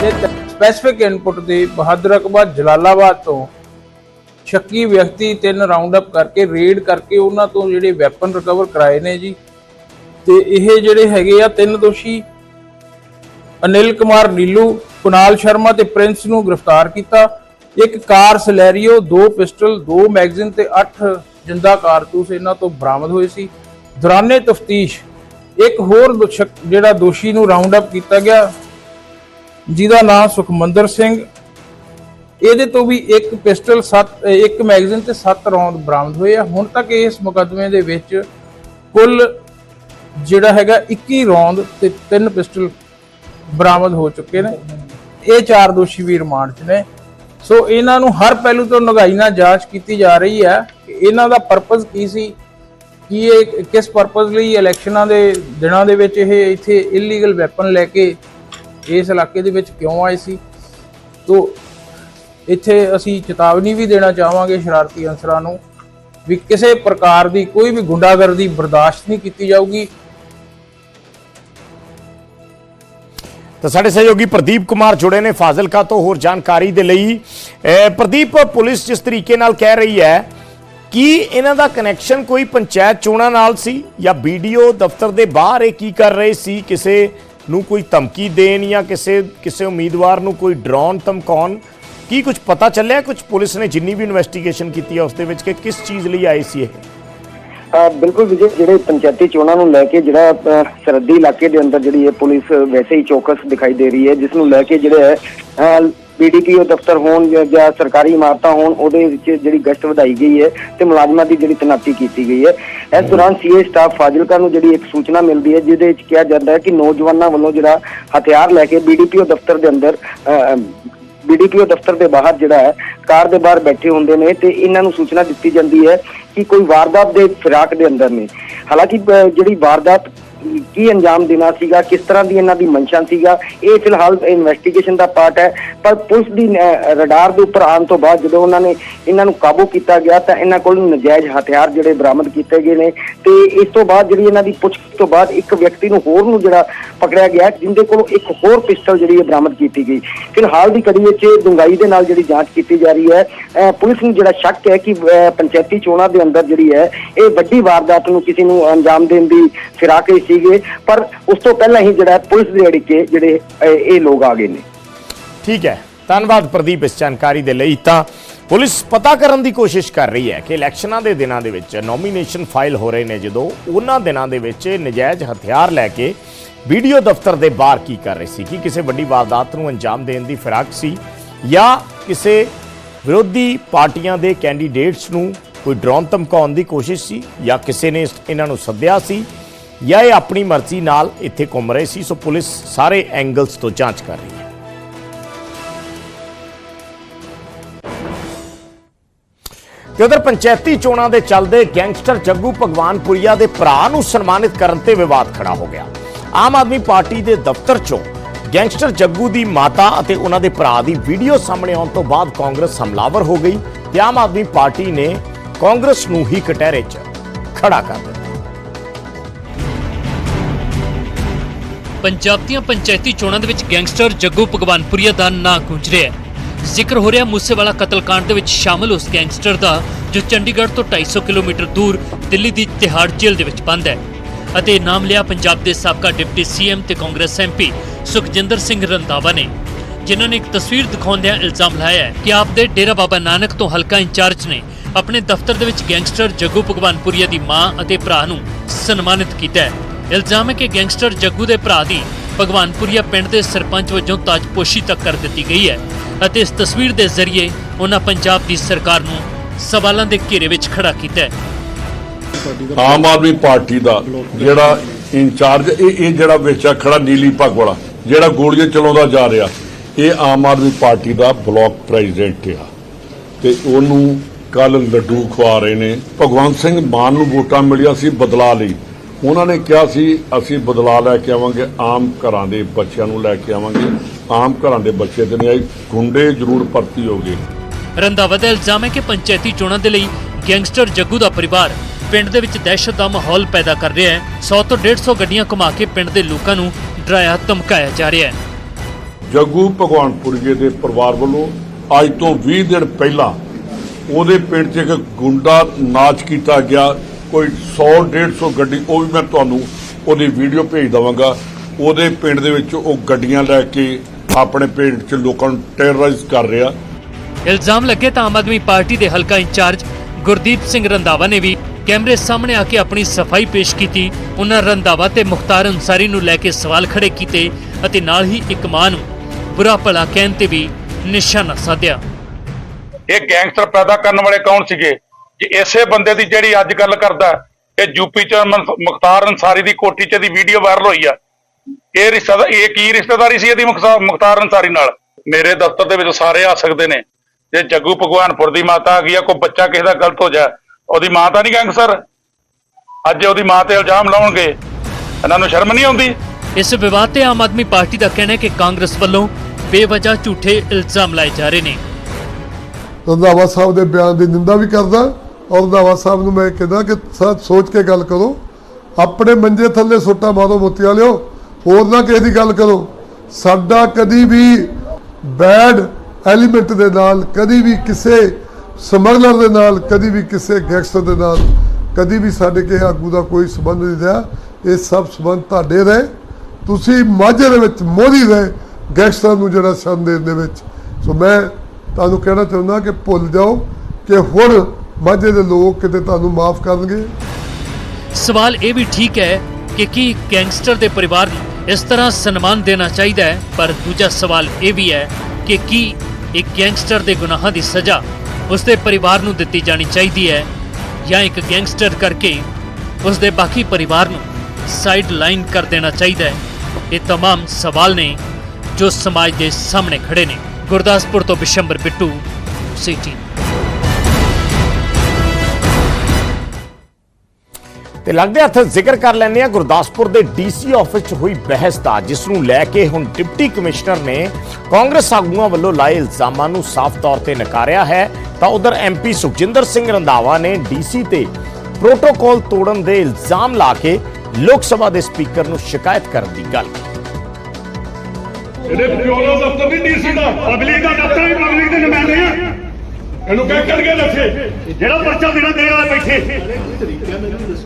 ਦੇ ਸਪੈਸੀਫਿਕ ਇਨਪੁਟ ਦੇ ਬਹਾਦਰ ਜਲਾਲਾਬਾਦ ਤੋਂ ਸ਼ੱਕੀ ਵਿਅਕਤੀ ਤਿੰਨ ਰਾਉਂਡ ਅਪ ਕਰਕੇ ਰੇਡ ਕਰਕੇ ਉਹਨਾਂ ਤੋਂ ਜਿਹੜੇ ਵੈਪਨ ਰਿਕਵਰ ਕਰਾਏ ਨੇ ਜੀ ਤੇ ਇਹ ਜਿਹੜੇ ਹੈਗੇ ਆ ਤਿੰਨ ਦੋਸ਼ੀ, ਅਨਿਲ ਕੁਮਾਰ ਨੀਲੂ, ਕੁਨਾਲ ਸ਼ਰਮਾ ਤੇ ਪ੍ਰਿੰਸ ਨੂੰ ਗ੍ਰਿਫਤਾਰ ਕੀਤਾ। ਇੱਕ ਕਾਰ ਸਲੈਰੀਓ, ਦੋ ਪਿਸਟਲ, ਦੋ ਮੈਗਜ਼ੀਨ ਤੇ 8 ਜਿੰਦਾ ਕਾਰਤੂਸ ਇਹਨਾਂ ਤੋਂ ਬਰਾਮਦ ਹੋਏ ਸੀ। ਦੌਰਾਨੇ ਤਫਤੀਸ਼, ਇੱਕ ਹੋਰ ਦੋ ਜਿਹੜਾ ਦੋਸ਼ੀ ਨੂੰ ਰਾਉਂਡ ਅਪ ਕੀਤਾ ਗਿਆ, ਜਿਹਦਾ ਨਾਮ ਸੁਖਮੰਦਰ ਸਿੰਘ। ਇਹਦੇ ਤੋਂ ਵੀ ਇੱਕ ਪਿਸਟਲ 7 ਇੱਕ ਮੈਗਜ਼ੀਨ ਤੇ 7 ਰੌਂਦ ਬਰਾਮਦ ਹੋਏ ਆ। ਹੁਣ ਤੱਕ ਇਸ ਮੁਕੱਦਮੇ ਦੇ ਵਿੱਚ ਕੁੱਲ ਜਿਹੜਾ ਹੈਗਾ 21 ਰੌਂਦ ਤੇ 3 ਪਿਸਟਲ ਬਰਾਮਦ ਹੋ ਚੁੱਕੇ ਨੇ। ਇਹ ਚਾਰ ਦੋਸ਼ੀ ਵੀ ਰਿਮਾਂਡ 'ਚ ਨੇ। ਸੋ ਇਹਨਾਂ ਨੂੰ ਹਰ ਪਹਿਲੂ ਤੋਂ ਨਗਾਈ ਨਾਲ ਜਾਂਚ ਕੀਤੀ ਜਾ ਰਹੀ ਹੈ ਕਿ ਇਹਨਾਂ ਦਾ ਪਰਪਸ ਕੀ ਸੀ, ਕੀ ਇਹ ਕਿਸ ਪਰਪਸ ਲਈ ਇਲੈਕਸ਼ਨਾਂ ਦੇ ਦਿਨਾਂ ਦੇ ਵਿੱਚ ਇਹ ਇੱਥੇ ਇਲੀਗਲ ਵੈਪਨ ਲੈ ਕੇ ਇਸ ਇਲਾਕੇ ਦੇ ਵਿੱਚ ਕਿਉਂ ਆਏ ਸੀ। ਤੋ ਇੱਥੇ ਅਸੀਂ ਚੇਤਾਵਨੀ ਵੀ ਦੇਣਾ ਚਾਹਾਂਗੇ ਸ਼ਰਾਰਤੀ ਅਨਸਰਾਂ ਨੂੰ ਵੀ ਕਿਸੇ ਪ੍ਰਕਾਰ ਦੀ ਕੋਈ ਵੀ ਗੁੰਡਾਗਰਦੀ ਬਰਦਾਸ਼ਤ ਨਹੀਂ ਕੀਤੀ ਜਾਊਗੀ। ਤਾਂ ਸਾਡੇ ਸਹਿਯੋਗੀ ਪ੍ਰਦੀਪ ਕੁਮਾਰ ਜੁੜੇ ਨੇ ਫਾਜ਼ਿਲਕਾ ਤੋਂ। ਹੋਰ ਜਾਣਕਾਰੀ ਦੇ ਲਈ ਪ੍ਰਦੀਪ, ਪੁਲਿਸ ਜਿਸ ਤਰੀਕੇ ਨਾਲ ਕਹਿ ਰਹੀ ਹੈ ਕੀ ਇਹਨਾਂ ਦਾ ਕਨੈਕਸ਼ਨ ਕੋਈ ਪੰਚਾਇਤ ਚੋਣਾਂ ਨਾਲ ਸੀ ਜਾਂ ਵੀਡੀਓ ਦਫ਼ਤਰ ਦੇ ਬਾਹਰ ਇਹ ਕੀ ਕਰ ਰਹੇ ਸੀ? ਕਿਸੇ ਨੂੰ ਕੋਈ ਧਮਕੀ ਦੇਣ ਜਾਂ ਕਿਸੇ ਕਿਸੇ ਉਮੀਦਵਾਰ ਨੂੰ ਕੋਈ ਡਰਾਉਣ, ਧਮਕਾਉਣ? ਕੀ ਕੁਝ ਪਤਾ ਚੱਲਿਆ? ਕੁਝ ਪੁਲਿਸ ਨੇ ਜਿੰਨੀ ਵੀ ਇਨਵੈਸਟੀਗੇਸ਼ਨ ਕੀਤੀ ਹੈ, ਉਸ ਦੇ ਵਿੱਚ ਕਿ ਕਿਸ ਚੀਜ਼ ਲਈ ਆਏ ਸੀ ਇਹ? ਬਿਲਕੁਲ ਵਿਜੇ ਜਿਹੜੇ ਪੰਚਾਇਤੀ ਚੋਣਾਂ ਨੂੰ ਲੈ ਕੇ ਜਿਹੜਾ ਅ, ਸਰਹੱਦੀ ਇਲਾਕੇ ਦੇ ਅੰਦਰ ਜਿਹੜੀ ਇਹ ਪੁਲਿਸ ਵੈਸੇ ਹੀ ਚੌਕਸ ਦਿਖਾਈ ਦੇ ਰਹੀ ਹੈ ਜਿਸ ਨੂੰ ਲੈ ਕੇ ਜਿਹੜੇ ਹੈ ਬੀਡੀਪੀਓ ਦਫ਼ਤਰ ਹੋਣ ਜਾਂ- ਸਰਕਾਰੀ ਇਮਾਰਤਾਂ ਹੋਣ ਉਹਦੇ ਵਿੱਚ ਜਿਹੜੀ ਗਸ਼ਤ ਵਧਾਈ ਗਈ ਹੈ ਤੇ ਮੁਲਾਜ਼ਮਾਂ ਦੀ ਜਿਹੜੀ ਤੈਨਾਤੀ ਕੀਤੀ ਗਈ ਹੈ। ਇਸ ਦੌਰਾਨ ਸੀਏ ਸਟਾਫ ਫਾਜ਼ਿਲਕਾ ਨੂੰ ਜਿਹੜੀ ਇੱਕ ਸੂਚਨਾ ਮਿਲਦੀ ਹੈ ਜਿਹਦੇ ਵਿੱਚ ਕਿਹਾ ਜਾਂਦਾ ਹੈ ਕਿ ਨੌਜਵਾਨਾਂ ਵੱਲੋਂ ਜਿਹੜਾ ਹਥਿਆਰ ਲੈ ਕੇ ਬੀਡੀਪੀਓ ਦਫ਼ਤਰ ਦੇ ਅੰਦਰ ਅ, ਬੀਡੀਪੀਓ ਦਫ਼ਤਰ ਦੇ ਬਾਹਰ ਜਿਹੜਾ ਹੈ ਕਾਰ ਦੇ ਬਾਹਰ ਬੈਠੇ ਹੁੰਦੇ ਨੇ ਤੇ ਇਹਨਾਂ ਨੂੰ ਸੂਚਨਾ ਦਿੱਤੀ ਜਾਂਦੀ ਹੈ ਕਿ ਕੋਈ ਵਾਰਦਾਤ ਦੇ ਫਿਰਾਕ ਦੇ ਅੰਦਰ ਨੇ। ਹਾਲਾਂਕਿ ਅਹ, ਜਿਹੜੀ ਵਾਰਦਾਤ ਕੀ ਅੰਜਾਮ ਦੇਣਾ ਸੀਗਾ, ਕਿਸ ਤਰ੍ਹਾਂ ਦੀ ਇਹਨਾਂ ਦੀ ਮਨਸ਼ਾ ਸੀਗਾ, ਇਹ ਫਿਲਹਾਲ ਇਨਵੈਸਟੀਗੇਸ਼ਨ ਦਾ ਪਾਰਟ ਹੈ। ਪਰ ਪੁਲਿਸ ਦੀ ਰਡਾਰ ਦੇ ਉੱਪਰ ਆਉਣ ਤੋਂ ਬਾਅਦ ਜਦੋਂ ਉਹਨਾਂ ਨੇ ਇਹਨਾਂ ਨੂੰ ਕਾਬੂ ਕੀਤਾ ਗਿਆ, ਤਾਂ ਇਹਨਾਂ ਕੋਲ ਨਜਾਇਜ਼ ਹਥਿਆਰ ਜਿਹੜੇ ਬਰਾਮਦ ਕੀਤੇ ਗਏ ਨੇ। ਤੇ ਇਸ ਤੋਂ ਬਾਅਦ ਜਿਹੜੀ ਇਹਨਾਂ ਦੀ ਪੁੱਛਗਿੱਛ ਤੋਂ ਬਾਅਦ ਇੱਕ ਵਿਅਕਤੀ ਨੂੰ ਹੋਰ ਨੂੰ ਜਿਹੜਾ ਪਕੜਿਆ ਗਿਆ, ਜਿੰਦੇ ਕੋਲੋਂ ਇੱਕ ਹੋਰ ਪਿਸਟਲ ਜਿਹੜੀ ਹੈ ਬਰਾਮਦ ਕੀਤੀ ਗਈ। ਫਿਲਹਾਲ ਦੀ ਕੜੀ ਵਿੱਚ ਡੂੰਘਾਈ ਦੇ ਨਾਲ ਜਿਹੜੀ ਜਾਂਚ ਕੀਤੀ ਜਾ ਰਹੀ ਹੈ। ਅਹ, ਪੁਲਿਸ ਨੂੰ ਜਿਹੜਾ ਸ਼ੱਕ ਹੈ ਕਿ ਪੰਚਾਇਤੀ ਚੋਣਾਂ ਦੇ ਅੰਦਰ ਜਿਹੜੀ ਹੈ, ਇਹ ਵੱਡੀ ਵਾਰਦਾਤ ਨੂੰ ਕਿਸੇ ਨੂੰ ਅੰਜਾਮ ਦੇਣ ਦੀ ਫਿਰਾਕ ਵਿੱਚ ਸੀਗੇ, ਪਰ ਉਸ ਤੋਂ ਪਹਿਲਾਂ ਹੀ ਜਿਹੜਾ ਪੁਲਿਸ ਦੇ ਅੜਿੱਕੇ ਜਿਹੜੇ, ਇਹ ਲੋਕ ਆ ਗਏ ਨੇ। ਠੀਕ ਹੈ। ਧੰਨਵਾਦ ਪ੍ਰਦੀਪ ਇਸ ਜਾਣਕਾਰੀ ਦੇ ਲਈ। ਤਾਂ ਪੁਲਿਸ ਪਤਾ ਕਰਨ ਦੀ ਕੋਸ਼ਿਸ਼ ਕਰ ਰਹੀ ਹੈ ਕਿ ਇਲੈਕਸ਼ਨਾਂ ਦੇ ਦਿਨਾਂ ਦੇ ਵਿੱਚ ਨੋਮੀਨੇਸ਼ਨ ਫਾਈਲ ਹੋ ਰਹੇ ਨੇ, ਜਦੋਂ ਉਹਨਾਂ ਦਿਨਾਂ ਦੇ ਵਿੱਚ ਨਜਾਇਜ਼ ਹਥਿਆਰ ਲੈ ਕੇ ਵੀਡੀਓ ਦਫ਼ਤਰ ਦੇ ਬਾਹਰ ਕੀ ਕਰ ਰਹੇ ਸੀ? ਕਿ ਕਿਸੇ ਵੱਡੀ ਵਾਰਦਾਤ ਨੂੰ ਅੰਜਾਮ ਦੇਣ ਦੀ ਫਿਰਾਕ ਸੀ? ਜਾਂ ਕਿਸੇ ਵਿਰੋਧੀ ਪਾਰਟੀਆਂ ਦੇ ਕੈਂਡੀਡੇਟਸ ਨੂੰ ਕੋਈ ਡਰੋਨ ਧਮਕਾਉਣ ਦੀ ਕੋਸ਼ਿਸ਼ ਸੀ? ਜਾਂ ਕਿਸੇ ਨੇ ਇਹਨਾਂ ਨੂੰ ਸੱਦਿਆ ਸੀ? ਜਾਂ ਇਹ ਆਪਣੀ ਮਰਜ਼ੀ ਨਾਲ ਇੱਥੇ ਘੁੰਮ ਰਹੇ ਸੀ, ਸੋ ਪੁਲਿਸ ਸਾਰੇ ਐਂਗਲਸ ਤੋਂ ਜਾਂਚ ਕਰ ਰਹੀ ਹੈ। ਤੇ ਉਧਰ ਪੰਚਾਇਤੀ ਚੋਣਾਂ ਦੇ ਚੱਲਦੇ ਗੈਂਗਸਟਰ ਜੱਗੂ ਭਗਵਾਨਪੁਰੀਆ ਦੇ ਭਰਾ ਨੂੰ ਸਨਮਾਨਿਤ ਕਰਨ ਤੇ ਵਿਵਾਦ ਖੜਾ ਹੋ ਗਿਆ। ਆਮ ਆਦਮੀ ਪਾਰਟੀ ਦੇ ਦਫ਼ਤਰ ਚੋਂ ਗੈਂਗਸਟਰ ਜੱਗੂ ਦੀ ਮਾਤਾ ਅਤੇ ਉਹਨਾਂ ਦੇ ਭਰਾ ਦੀ ਵੀਡੀਓ ਸਾਹਮਣੇ ਆਉਣ ਤੋਂ ਬਾਅਦ ਕਾਂਗਰਸ ਹਮਲਾਵਰ ਹੋ ਗਈ ਤੇ ਆਮ ਆਦਮੀ ਪਾਰਟੀ ਨੇ ਕਾਂਗਰਸ ਨੂੰ ਹੀ ਕਟਹਿਰੇ 'ਚ ਖੜਾ ਕਰ ਦਿੱਤਾ। ਪੰਜਾਬ ਦੀਆਂ ਪੰਚਾਇਤੀ ਚੋਣਾਂ ਦੇ ਵਿੱਚ ਗੈਂਗਸਟਰ ਜੱਗੂ ਭਗਵਾਨਪੁਰੀਆ ਦਾ ਨਾਂ ਗੂੰਜ ਰਿਹਾ ਹੈ। ਜ਼ਿਕਰ ਹੋ ਰਿਹਾ ਮੂਸੇਵਾਲਾ ਕਤਲकांड ਦੇ ਵਿੱਚ ਸ਼ਾਮਲ ਉਸ ਗੈਂਗਸਟਰ ਦਾ, ਜੋ ਚੰਡੀਗੜ੍ਹ ਤੋਂ 250 ਕਿਲੋਮੀਟਰ ਦੂਰ ਦਿੱਲੀ ਦੀ ਤਿਹਾੜ ਜੇਲ੍ਹ ਦੇ ਵਿੱਚ ਬੰਦ ਹੈ। ਅਤੇ ਨਾਮ ਲਿਆ ਪੰਜਾਬ ਦੇ ਸਾਬਕਾ ਡਿਪਟੀ ਸੀਐਮ ਤੇ ਕਾਂਗਰਸ ਐਮਪੀ ਸੁਖਜਿੰਦਰ ਸਿੰਘ ਰੰਧਾਵਾ ਨੇ। ਜਿਨ੍ਹਾਂ ਨੇ ਇੱਕ ਤਸਵੀਰ ਦਿਖਾਉਂਦਿਆਂ ਇਲਜ਼ਾਮ ਲਾਇਆ ਹੈ ਕਿ ਆਪ ਦੇ ਡੇਰਾ ਬਾਬਾ ਨਾਨਕ ਤੋਂ ਹਲਕਾ ਇੰਚਾਰਜ ਨੇ ਆਪਣੇ ਦਫ਼ਤਰ ਦੇ ਵਿੱਚ ਗੈਂਗਸਟਰ ਜੱਗੂ ਭਗਵਾਨਪੁਰੀਆ ਦੀ ਮਾਂ ਅਤੇ ਭਰਾ ਨੂੰ ਸਨਮਾਨਿਤ ਕੀਤਾ ਹੈ। ਇਲਜ਼ਾਮ ਹੈ ਕਿ ਗੈਂਗਸਟਰ ਜੱਗੂ ਦੇ ਭਰਾ ਦੀ ਭਗਵਾਨਪੁਰੀਆ ਪਿੰਡ ਦੇ ਸਰਪੰਚ ਵਜੋਂ ਤਾਜਪੋਸ਼ੀ ਤੱਕ ਕਰ ਦਿੱਤੀ ਗਈ ਹੈ ਅਤੇ ਇਸ ਤਸਵੀਰ ਦੇ ਜ਼ਰੀਏ ਉਹਨਾਂ ਪੰਜਾਬ ਦੀ ਸਰਕਾਰ ਨੂੰ ਸਵਾਲਾਂ ਦੇ ਘੇਰੇ ਵਿੱਚ ਖੜਾ ਕੀਤਾ ਹੈ। ਆਮ ਆਦਮੀ ਪਾਰਟੀ ਦਾ ਜਿਹੜਾ ਇੰਚਾਰਜ, ਇਹ ਇਹ ਜਿਹੜਾ ਵਿੱਚ ਆ ਖੜਾ ਨੀਲੀ ਪੱਗ ਵਾਲਾ, ਜਿਹੜਾ ਗੋਲੀਆਂ ਚਲਾਉਂਦਾ ਜਾ ਰਿਹਾ, ਇਹ ਆਮ ਆਦਮੀ ਪਾਰਟੀ ਦਾ ਬਲਾਕ ਪ੍ਰੈਜ਼ੀਡੈਂਟ ਆ। ਤੇ ਉਹਨੂੰ ਕੱਲ ਲੱਡੂ ਖਵਾ ਰਹੇ ਨੇ। ਭਗਵੰਤ ਸਿੰਘ ਮਾਨ ਨੂੰ ਵੋਟਾਂ ਮਿਲਿਆ ਸੀ ਬਦਲਾ ਲਈ। ਉਹਨਾਂ ਨੇ ਕਿਹਾ ਸੀ ਅਸੀਂ ਬਦਲਾ ਲੈ ਕੇ ਆਵਾਂਗੇ ਆਮ ਘਰਾਂ ਦੇ ਬੱਚਿਆਂ ਨੂੰ ਲੈ ਕੇ ਆਵਾਂਗੇ। ਆਮ ਘਰਾਂ ਦੇ ਬੱਚੇ ਤੇ ਨਹੀਂ ਆਈ ਗੁੰਡੇ ਜ਼ਰੂਰ ਭਰਤੀ ਹੋ ਗਏ। ਰੰਧਾਵਾ ਦਾ ਇਲਜ਼ਾਮ ਹੈ ਕਿ ਪੰਚਾਇਤੀ ਚੋਣਾਂ ਦੇ ਲਈ ਗੈਂਗਸਟਰ ਜੱਗੂ ਦਾ ਪਰਿਵਾਰ ਪਿੰਡ ਦੇ ਵਿੱਚ ਦਹਿਸ਼ਤ ਦਾ ਮਾਹੌਲ ਪੈਦਾ ਕਰ ਰਿਹਾ ਹੈ। 100 ਤੋਂ 150 ਗੱਡੀਆਂ ਘੁਮਾ ਕੇ ਪਿੰਡ ਦੇ ਲੋਕਾਂ ਨੂੰ ਡਰਾਇਆ ਧਮਕਾਇਆ ਜਾ ਰਿਹਾ ਹੈ। ਜੱਗੂ ਭਗਵਾਨਪੁਰੀਏ ਦੇ ਪਰਿਵਾਰ ਵੱਲੋਂ ਅੱਜ ਤੋਂ 20 ਦਿਨ ਪਹਿਲਾਂ ਉਹਦੇ ਪਿੰਡ 'ਚ ਇੱਕ ਗੁੰਡਾ ਨਾਚ ਕੀਤਾ ਗਿਆ। ਕੋਈ 100 150 ਗੱਡੀ ਉਹ ਵੀ ਮੈਂ ਤੁਹਾਨੂੰ ਉਹਦੀ ਵੀਡੀਓ ਭੇਜ ਦਵਾਂਗਾ। ਉਹਦੇ ਪਿੰਡ ਦੇ ਵਿੱਚ ਉਹ ਗੱਡੀਆਂ ਲੈ ਕੇ ਆਪਣੇ ਪਿੰਡ 'ਚ ਲੋਕਾਂ ਨੂੰ ਟੈਰਰਾਈਜ਼ ਕਰ ਰਿਹਾ। ਇਲਜ਼ਾਮ ਲੱਗੇ ਤਾਂ ਆਮ ਆਦਮੀ ਪਾਰਟੀ ਦੇ ਹਲਕਾ ਇੰਚਾਰਜ ਗੁਰਦੀਪ ਸਿੰਘ ਰੰਧਾਵਾ ਨੇ ਵੀ ਕੈਮਰੇ ਸਾਹਮਣੇ ਆ ਕੇ ਆਪਣੀ ਸਫ਼ਾਈ ਪੇਸ਼ ਕੀਤੀ। ਉਹਨਾਂ ਰੰਧਾਵਾ ਤੇ ਮੁਖਤਾਰ ਅਨਸਾਰੀ ਨੂੰ ਲੈ ਕੇ ਸਵਾਲ ਖੜੇ ਕੀਤੇ ਅਤੇ ਨਾਲ ਹੀ ਇੱਕ ਮਾਂ ਨੂੰ ਬੁਰਾ ਭਲਾ ਕਹਿਣ ਤੇ ਵੀ ਨਿਸ਼ਾਨਾ ਸਾਧਿਆ। ਇਹ ਗੈਂਗਸਟਰ ਪੈਦਾ ਕਰਨ ਵਾਲੇ ਕੌਣ ਸੀਗੇ? ਜੇ ਇਸੇ ਬੰਦੇ ਦੀ ਜਿਹੜੀ ਅੱਜ ਗੱਲ ਕਰਦਾ ਇਹ ਯੂਪੀ ਚ ਮੁਖਤਾਰ ਅਨਸਾਰੀ ਦੀ ਕੋਠੀ ਚ ਦੀ ਵੀਡੀਓ ਵਾਇਰਲ ਹੋਈ ਆ। ਇਹ ਰਿਸ਼ਤਾ ਇਹ ਕੀ ਰਿਸ਼ਤੇਦਾਰੀ ਸੀ ਇਹਦੀ ਮੁਖਤਾ- ਮੁਖਤਾਰ ਅਨਸਾਰੀ ਨਾਲ? ਮੇਰੇ ਦਫ਼ਤਰ ਦੇ ਵਿੱਚ ਸਾਰੇ ਆ ਸਕਦੇ ਨੇ। ਜੇ ਜੱਗੂ ਭਗਵਾਨਪੁਰ ਦੀ ਮਾਤਾ ਆ ਗਈ ਆ ਕੋਈ ਬੱਚਾ ਕਿਸੇ ਦਾ ਗਲਤ ਹੋ ਜਾ ਉਹਦੀ ਮਾਂ ਤਾਂ ਨਹੀਂ ਗੈਂਗਸਟਰ? ਅੱਜ ਉਹਦੀ ਮਾਂ ਤੇ ਇਲਜ਼ਾਮ ਲਾਉਣਗੇ। ਇਹਨਾਂ ਨੂੰ ਸ਼ਰਮ ਨਹੀਂ ਆਉਂਦੀ? ਇਸ ਵਿਵਾਦ ਤੇ ਆਮ ਆਦਮੀ ਪਾਰਟੀ ਦਾ ਕਹਿਣਾ ਹੈ ਕਿ ਕਾਂਗਰਸ ਵੱਲੋਂ ਬੇਵਜ੍ਹਾ ਝੂਠੇ ਇਲਜ਼ਾਮ ਲਾਏ ਜਾ ਰਹੇ ਨੇ। ਰੰਧਾਵਾ ਸਾਹਿਬ ਦੇ ਬਿਆਨ ਦੀ ਨਿੰਦਾ ਵੀ ਕਰਦਾ। ਔਰ ਰੰਧਾਵਾ ਸਾਹਿਬ ਨੂੰ ਮੈਂ ਕਹਿੰਦਾ ਕਿ ਸਾ- ਸੋਚ ਕੇ ਗੱਲ ਕਰੋ। ਆਪਣੇ ਮੰਜੇ ਥੱਲੇ ਸੁੱਟਾ ਮਾਰੋ ਮੋਤੀ ਲਿਓ। ਹੋਰ ਨਾ ਕਿਸੇ ਦੀ ਗੱਲ ਕਰੋ। ਸਾਡਾ ਕਦੀ ਵੀ ਬੈਡ ਐਲੀਮੈਂਟ ਦੇ ਨਾਲ, ਕਦੀ ਵੀ ਕਿਸੇ ਸਮਗਲਰ ਦੇ ਨਾਲ, ਕਦੀ ਵੀ ਕਿਸੇ ਗੈਂਗਸਟਰ ਦੇ ਨਾਲ, ਕਦੀ ਵੀ ਸਾਡੇ ਕਿਸੇ ਆਗੂ ਦਾ ਕੋਈ ਸਬੰਧ ਨਹੀਂ ਰਿਹਾ। ਇਹ ਸਭ ਸਬੰਧ ਤੁਹਾਡੇ ਰਹੇ। ਤੁਸੀਂ ਮਾਝੇ ਦੇ ਵਿੱਚ ਮੋਦੀ ਰਹੇ ਗੈਂਗਸਟਰ ਨੂੰ ਜਿਹੜਾ ਸੰਦ ਦੇਣ ਦੇ ਵਿੱਚ। ਸੋ ਮੈਂ ਤੁਹਾਨੂੰ ਕਹਿਣਾ ਚਾਹੁੰਦਾ ਕਿ ਭੁੱਲ ਜਾਓ ਕਿ ਹੁਣ ਮਾਝੇ ਦੇ ਲੋਕ ਕਿਤੇ ਤੁਹਾਨੂੰ ਮਾਫ ਕਰਨਗੇ ਸਵਾਲ ਇਹ ਵੀ ਠੀਕ ਹੈ ਕਿ ਕੀ ਗੈਂਗਸਟਰ ਦੇ ਪਰਿਵਾਰ ਨੂੰ ਇਸ ਤਰ੍ਹਾਂ ਸਨਮਾਨ ਦੇਣਾ ਚਾਹੀਦਾ ਹੈ ਪਰ ਦੂਜਾ ਸਵਾਲ ਇਹ ਵੀ ਹੈ ਕਿ ਕੀ ਇੱਕ ਗੈਂਗਸਟਰ ਦੇ ਗੁਨਾਹਾਂ ਦੀ ਸਜ਼ਾ ਉਸ ਦੇ ਪਰਿਵਾਰ ਨੂੰ ਦਿੱਤੀ ਜਾਣੀ ਚਾਹੀਦੀ ਹੈ ਜਾਂ ਇੱਕ ਗੈਂਗਸਟਰ ਕਰਕੇ ਉਸ ਦੇ ਬਾਕੀ ਪਰਿਵਾਰ ਨੂੰ ਸਾਈਡ ਲਾਈਨ ਕਰ ਦੇਣਾ ਚਾਹੀਦਾ ਹੈ ਇਹ तमाम ਸਵਾਲ ਨੇ ਜੋ ਸਮਾਜ ਦੇ ਸਾਹਮਣੇ ਖੜੇ ਨੇ ਗੁਰਦਾਸਪੁਰ ਤੋਂ ਬਿਸ਼ੰਬਰ ਬਿੱਟੂ ਸਿਟੀ ਤੇ ਲੱਗਦੇ ਹੱਥ ਜ਼ਿਕਰ ਕਰ ਲੈਂਦੇ ਆ ਗੁਰਦਾਸਪੁਰ ਦੇ ਡੀਸੀ ਆਫਿਸ 'ਚ ਹੋਈ ਬਹਿਸ ਦਾ, ਜਿਸ ਨੂੰ ਲੈ ਕੇ ਹੁਣ ਡਿਪਟੀ ਕਮਿਸ਼ਨਰ ਨੇ ਕਾਂਗਰਸ ਆਗੂਆਂ ਵੱਲੋਂ ਲਾਏ ਇਲਜ਼ਾਮਾਂ ਨੂੰ ਸਾਫ਼ ਤੌਰ ਤੇ ਨਕਾਰਿਆ ਹੈ। ਤਾਂ ਉਧਰ ਐਮਪੀ ਸੁਖਜਿੰਦਰ ਸਿੰਘ ਰੰਧਾਵਾ ਨੇ ਡੀਸੀ ਤੇ ਪ੍ਰੋਟੋਕਾਲ ਤੋੜਨ ਦੇ ਇਲਜ਼ਾਮ ਲਾ ਕੇ ਲੋਕ ਸਭਾ ਦੇ ਸਪੀਕਰ ਨੂੰ ਸ਼ਿਕਾਇਤ ਕਰਨ ਦੀ ਗੱਲ ਕੀਤੀ। ਇਹਦੇ ਪਿਓ ਦਫ਼ਤਰ ਨਹੀਂ ਡੀਸੀ ਦਾ। ਪਬਲਿਕ ਦਾ ਦਫ਼ਤਰ ਹੀ ਪਬਲਿਕ ਦੇ ਨੁਮਾਇੰਦੇ ਆ। ਇਹਨੂੰ ਕਹਿ ਕਰਕੇ ਦੱਸੇ ਜਿਹੜਾ ਪਰਚਾ ਦੇਣਾ, ਦੇਣ ਵਾਲੇ ਬੈਠੇ।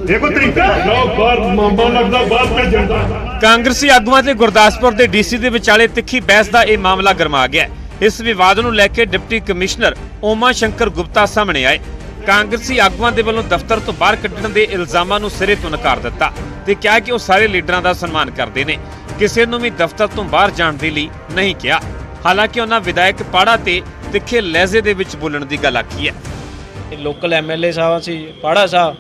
ਦੇਖੋ ਤਰੀਕਾ। ਲੋ ਬਾਹਰ ਮਾਮਾ ਲੱਗਦਾ, ਬਾਹਰ ਭੇਜਣ ਦਾ ਕਾਂਗਰਸੀ ਆਗੂਆਂ ਤੇ ਗੁਰਦਾਸਪੁਰ ਦੇ ਡੀਸੀ ਦੇ ਵਿਚਾਲੇ ਤਿੱਖੀ ਬਹਿਸ ਦਾ ਇਹ ਮਾਮਲਾ ਗਰਮਾ ਗਿਆ ਇਸ ਵਿਵਾਦ ਨੂੰ ਲੈ ਕੇ ਡਿਪਟੀ ਕਮਿਸ਼ਨਰ ਓਮਾ ਸ਼ੰਕਰ ਗੁਪਤਾ ਸਾਹਮਣੇ ਆਏ। ਕਾਂਗਰਸੀ ਆਗੂਆਂ ਦੇ ਵੱਲੋਂ ਦਫ਼ਤਰ ਤੋਂ ਬਾਹਰ ਕੱਢਣ ਦੇ ਇਲਜ਼ਾਮਾਂ ਨੂੰ ਸਿਰੇ ਤੋਂ ਨਕਾਰ ਦਿੱਤਾ ਤੇ ਕਿਹਾ ਕਿ ਉਹ ਸਾਰੇ ਲੀਡਰਾਂ ਦਾ ਸਨਮਾਨ ਕਰਦੇ ਨੇ। ਕਿਸੇ ਨੂੰ ਵੀ ਦਫ਼ਤਰ ਤੋਂ ਬਾਹਰ ਜਾਣ ਦੇ ਲਈ ਨਹੀਂ ਕਿਹਾ। ਹਾਲਾਂਕਿ ਉਹਨਾਂ ਵਿਧਾਇਕ ਪਾੜਾ ਤੇ ਤਿੱਖੇ ਲਹਿਜ਼ੇ ਦੇ ਵਿੱਚ ਬੋਲਣ ਦੀ ਗੱਲ ਆਖੀ ਹੈ। ਲੋਕਲ ਐਮਐਲਏ ਸਾਹਿਬ ਸੀ ਪਾੜਾ ਸਾਹਿਬ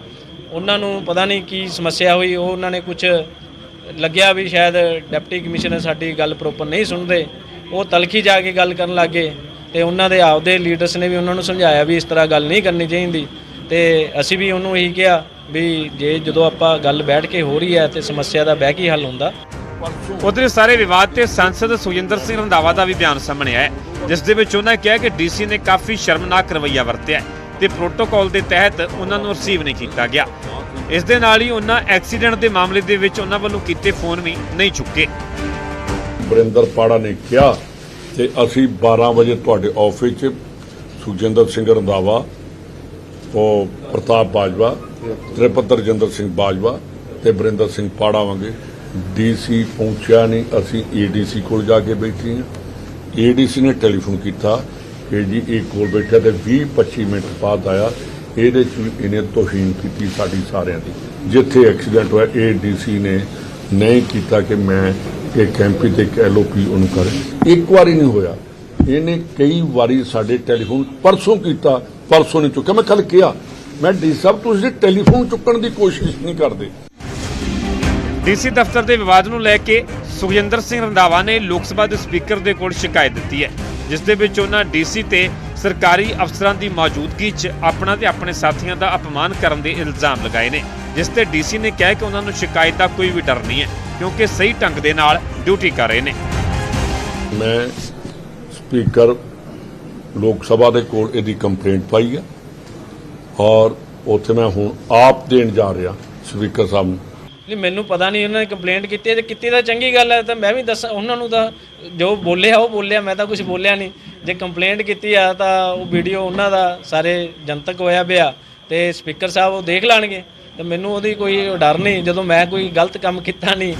ਉਹਨਾਂ ਨੂੰ ਪਤਾ ਨਹੀਂ ਕੀ ਸਮੱਸਿਆ ਹੋਈ ਉਹ ਉਹਨਾਂ ਨੇ ਕੁਝ ਲੱਗਿਆ ਵੀ ਸ਼ਾਇਦ ਡਿਪਟੀ ਕਮਿਸ਼ਨਰ ਸਾਡੀ ਗੱਲ ਪ੍ਰੋਪਰ ਨਹੀਂ ਸੁਣਦੇ। ਉਹ ਤਲਖੀ ਜਾ ਕੇ ਗੱਲ ਕਰਨ ਲੱਗੇ ਤੇ ਉਹਨਾਂ ਦੇ ਆਪਦੇ ਲੀਡਰਸ ਨੇ ਵੀ ਉਹਨਾਂ ਨੂੰ ਸਮਝਾਇਆ ਵੀ ਇਸ ਤਰ੍ਹਾਂ ਗੱਲ ਨਹੀਂ ਕਰਨੀ ਚਾਹੀਦੀ। ਤੇ ਅਸੀਂ ਵੀ ਉਹਨੂੰ ਇਹੀ ਕਿਹਾ ਵੀ ਜੇ ਜਦੋਂ ਆਪਾਂ ਗੱਲ ਬੈਠ ਕੇ ਹੋ ਰਹੀ ਹੈ ਤੇ ਸਮੱਸਿਆ ਦਾ ਬਹਿ ਕੇ ਹੱਲ ਹੁੰਦਾ। ਉਧਰ ਸਾਰੇ ਵਿਵਾਦ ਤੇ ਸੰਸਦ ਸੁਖਜਿੰਦਰ ਸਿੰਘ ਰੰਧਾਵਾ ਦਾ ਵੀ ਬਿਆਨ ਸਾਹਮਣੇ ਆਇਆ ਹੈ, ਜਿਸ ਦੇ ਵਿੱਚ ਉਹਨਾਂ ਕਿਹਾ ਕਿ ਡੀਸੀ ਨੇ ਕਾਫੀ ਸ਼ਰਮਨਾਕ ਰਵੱਈਆ ਵਰਤਿਆ ਤੇ ਪ੍ਰੋਟੋਕਾਲ ਦੇ ਤਹਿਤ ਉਹਨਾਂ ਨੂੰ ਰਿਸੀਵ ਨਹੀਂ ਕੀਤਾ ਗਿਆ। ਇਸ ਦੇ ਨਾਲ ਹੀ ਉਹਨਾਂ ਐਕਸੀਡੈਂਟ ਦੇ ਮਾਮਲੇ ਦੇ ਵਿੱਚ ਉਹਨਾਂ ਵੱਲੋਂ ਕੀਤੇ ਫੋਨ ਵੀ ਨਹੀਂ ਚੁੱਕੇ। ਵਰਿੰਦਰ ਪਾੜਾ ਨੇ ਕਿਹਾ ਤੇ ਅਸੀਂ 12 ਵਜੇ ਤੁਹਾਡੇ ਆਫਿਸ 'ਚ ਸੁਖਜਿੰਦਰ ਸਿੰਘ ਰੰਧਾਵਾ, ਉਹ ਪ੍ਰਤਾਪ ਬਾਜਵਾ ਤ੍ਰਿਪਤ ਰਜਿੰਦਰ ਸਿੰਘ ਬਾਜਵਾ ਤੇ ਬਰਿੰਦਰ ਸਿੰਘ ਪਾੜਾ ਵਾਂਗੇ। ਡੀਸੀ ਪਹੁੰਚਿਆ ਨਹੀਂ, ਅਸੀਂ ਏਡੀਸੀ ਕੋਲ ਜਾ ਕੇ ਬੈਠੇ ਹਾਂ। ਏਡੀਸੀ ਨੇ ਟੈਲੀਫੋਨ ਕੀਤਾ ਕਿ ਜੀ ਇਹ ਕੋਲ ਬੈਠਾ ਤੇ 20 25 ਮਿੰਟ ਬਾਅਦ ਆਇਆ। ਇਹਦੇ ਚ ਇਹਨੇ ਤੋਹੀਨ ਕੀਤੀ ਸਾਡੀ ਸਾਰਿਆਂ ਦੀ। ਜਿੱਥੇ ਐਕਸੀਡੈਂਟ ਹੋਇਆ ਏਡੀਸੀ ਨੇ ਨਹੀਂ ਕੀਤਾ ਕਿ ਮੈਂ ਇਹ ਕੈਂਪੀ ਤੇ ਇੱਕ ਐਲਓਪੀ ਉਹਨੂੰ ਕਰੇ। ਇੱਕ ਵਾਰੀ ਨਹੀਂ ਹੋਇਆ। ਇਹਨੇ ਕਈ ਵਾਰੀ ਸਾਡੇ ਟੈਲੀਫੋਨ ਪਰਸੋਂ ਕੀਤਾ, ਪਰਸੋਂ ਨਹੀਂ ਚੁੱਕਿਆ। ਮੈਂ ਕੱਲ ਕਿਹਾ, ਮੈਂ ਡੀ ਸਾਹਿਬ ਤੁਸੀਂ ਟੈਲੀਫੋਨ ਚੁੱਕਣ ਦੀ ਕੋਸ਼ਿਸ਼ ਨਹੀਂ ਕਰਦੇ। ਡੀਸੀ ਦਫ਼ਤਰ ਦੇ ਵਿਵਾਦ ਨੂੰ ਲੈ ਕੇ ਸੁਖਜਿੰਦਰ ਸਿੰਘ ਰੰਧਾਵਾ ਨੇ ਲੋਕ ਸਭਾ ਦੇ ਸਪੀਕਰ ਦੇ ਕੋਲ ਸ਼ਿਕਾਇਤ ਦਿੱਤੀ ਹੈ, ਜਿਸ ਦੇ ਵਿੱਚ ਉਹਨਾਂ ਡੀਸੀ ਤੇ ਸਰਕਾਰੀ ਅਫਸਰਾਂ ਦੀ ਮੌਜੂਦਗੀ 'ਚ ਆਪਣਾ ਤੇ ਆਪਣੇ ਸਾਥੀਆਂ ਦਾ ਅਪਮਾਨ ਕਰਨ ਦੇ ਇਲਜ਼ਾਮ ਲਗਾਏ ਨੇ, ਜਿਸ ਤੇ ਡੀਸੀ ਨੇ ਕਿਹਾ ਕਿ ਉਹਨਾਂ ਨੂੰ ਸ਼ਿਕਾਇਤ ਦਾ ਕੋਈ ਵੀ ਡਰ ਨਹੀਂ ਹੈ, ਕਿਉਂਕਿ ਸਹੀ ਢੰਗ ਦੇ ਨਾਲ ਡਿਊਟੀ ਕਰ ਰਹੇ ਨੇ। ਮੈਂ ਸਪੀਕਰ ਲੋਕ ਸਭਾ ਦੇ ਕੋਲ ਇਹਦੀ ਕੰਪਲੇਂਟ ਪਾਈ ਹੈ ਔਰ ਉੱਥੇ ਮੈਂ ਹੁਣ ਆਪ ਦੇਣ ਜਾ ਰਿਹਾ ਸਪੀਕਰ ਸਾਹਿਬ ਨੂੰ। ਨਹੀਂ, ਮੈਨੂੰ ਪਤਾ ਨਹੀਂ ਉਹਨਾਂ ਨੇ ਕੰਪਲੇਂਟ ਕੀਤੀ ਹੈ। ਤੇ ਕੀਤੀ ਤਾਂ ਚੰਗੀ ਗੱਲ ਹੈ, ਤਾਂ ਮੈਂ ਵੀ ਦੱਸਾਂ, ਉਹਨਾਂ ਨੂੰ ਤਾਂ ਜੋ ਬੋਲਿਆ, ਉਹ ਬੋਲਿਆ, ਮੈਂ ਤਾਂ ਕੁਝ ਬੋਲਿਆ ਨਹੀਂ। ਜੇ ਕੰਪਲੇਂਟ ਕੀਤੀ ਆ, ਤਾਂ ਉਹ ਵੀਡੀਓ ਉਹਨਾਂ ਦਾ, ਸਾਰੇ ਜਨਤਕ ਹੋਇਆ ਪਿਆ। ਤੇ ਸਪੀਕਰ ਸਾਹਿਬ ਉਹ ਦੇਖ ਲੈਣਗੇ। ਤੇ ਮੈਨੂੰ ਉਹਦੀ ਕੋਈ ਡਰ ਨਹੀਂ, ਜਦੋਂ ਮੈਂ ਕੋਈ ਗਲਤ ਕੰਮ ਕੀਤਾ ਨਹੀਂ।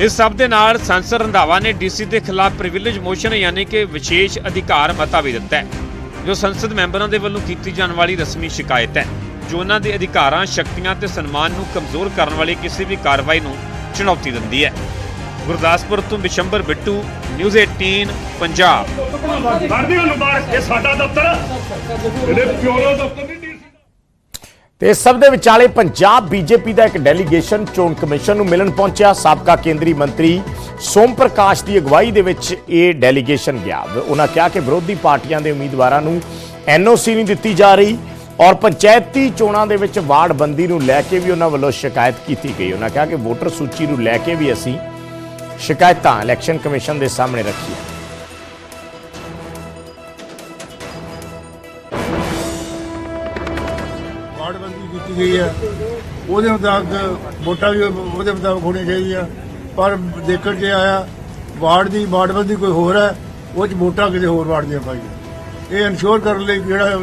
ਇਸ ਸਭ ਦੇ ਨਾਲ ਸੰਸਦ ਰੰਧਾਵਾ ਨੇ ਡੀਸੀ ਦੇ ਖਿਲਾਫ ਪ੍ਰਿਵਿਲੇਜ ਮੋਸ਼ਨ ਯਾਨੀ ਕਿ ਵਿਸ਼ੇਸ਼ ਅਧਿਕਾਰ ਮਤਾ ਵੀ ਦਿੱਤਾ ਹੈ, ਜੋ ਸੰਸਦ ਮੈਂਬਰਾਂ ਦੇ ਵੱਲੋਂ ਕੀਤੀ ਜਾਣ ਵਾਲੀ ਰਸਮੀ ਸ਼ਿਕਾਇਤ ਹੈ। ਜੋ ਉਹਨਾਂ ਦੇ ਅਧਿਕਾਰਾਂ ਸ਼ਕਤੀਆਂ ਤੇ ਸਨਮਾਨ ਨੂੰ ਕਮਜ਼ੋਰ ਕਰਨ ਵਾਲੀ ਕਿਸੇ ਵੀ ਕਾਰਵਾਈ ਨੂੰ ਚੁਣੌਤੀ ਦਿੰਦੀ ਹੈ। ਗੁਰਦਾਸਪੁਰ ਤੋਂ ਬਿਸ਼ੰਬਰ ਬਿੱਟੂ ਨਿਊਜ਼ 18 ਪੰਜਾਬ। ਤੇ ਇਸ ਸਭ ਦੇ ਵਿਚਾਲੇ ਪੰਜਾਬ ਬੀਜੇਪੀ ਦਾ ਇੱਕ ਡੈਲੀਗੇਸ਼ਨ ਚੋਣ ਕਮਿਸ਼ਨ ਨੂੰ ਮਿਲਣ ਪਹੁੰਚਿਆ। ਸਾਬਕਾ ਕੇਂਦਰੀ ਮੰਤਰੀ ਸੋਮ ਪ੍ਰਕਾਸ਼ ਦੀ ਅਗਵਾਈ ਦੇ ਵਿੱਚ ਇਹ ਡੈਲੀਗੇਸ਼ਨ ਗਿਆ। ਉਹਨਾਂ ਕਿਹਾ ਕਿ ਵਿਰੋਧੀ ਪਾਰਟੀਆਂ ਦੇ ਉਮੀਦਵਾਰਾਂ ਨੂੰ ਐਨਓਸੀ ਨਹੀਂ ਦਿੱਤੀ ਜਾ ਰਹੀ। ਔਰ ਪੰਚਾਇਤੀ ਚੋਣਾਂ ਦੇ ਵਿੱਚ ਵਾਰਡ ਬੰਦੀ ਨੂੰ ਲੈ ਕੇ ਵੀ ਉਹਨਾਂ ਵੱਲੋਂ ਸ਼ਿਕਾਇਤ ਕੀਤੀ ਗਈ। ਉਹਨਾਂ ਕਿਹਾ ਕਿ ਵੋਟਰ ਸੂਚੀ ਨੂੰ ਲੈ ਕੇ ਵੀ ਅਸੀਂ ਸ਼ਿਕਾਇਤਾਂ ਇਲੈਕਸ਼ਨ ਕਮਿਸ਼ਨ ਦੇ ਸਾਹਮਣੇ ਰੱਖੀਆਂ। ਵਾਰਡਬੰਦੀ ਕੀਤੀ ਗਈ ਹੈ। ਉਹਦੇ ਮੁਤਾਬਕ ਵੋਟਾਂ ਵੀ ਉਹਦੇ ਮੁਤਾਬਕ ਹੋਣੀਆਂ ਚਾਹੀਦੀਆਂ। ਪਰ ਦੇਖਣ 'ਚ ਆਇਆ ਵਾਰਡ ਦੀ ਵਾਰਡਬੰਦੀ ਕੋਈ ਹੋਰ ਹੈ, ਉਹ 'ਚ ਵੋਟਾਂ ਕਿਤੇ ਹੋਰ ਵਾਰਡ ਦੀਆਂ ਪਾਈਆਂ। ਇਹ ਇਨਸ਼ੋਰ ਕਰਨ ਲਈ ਜਿਹੜਾ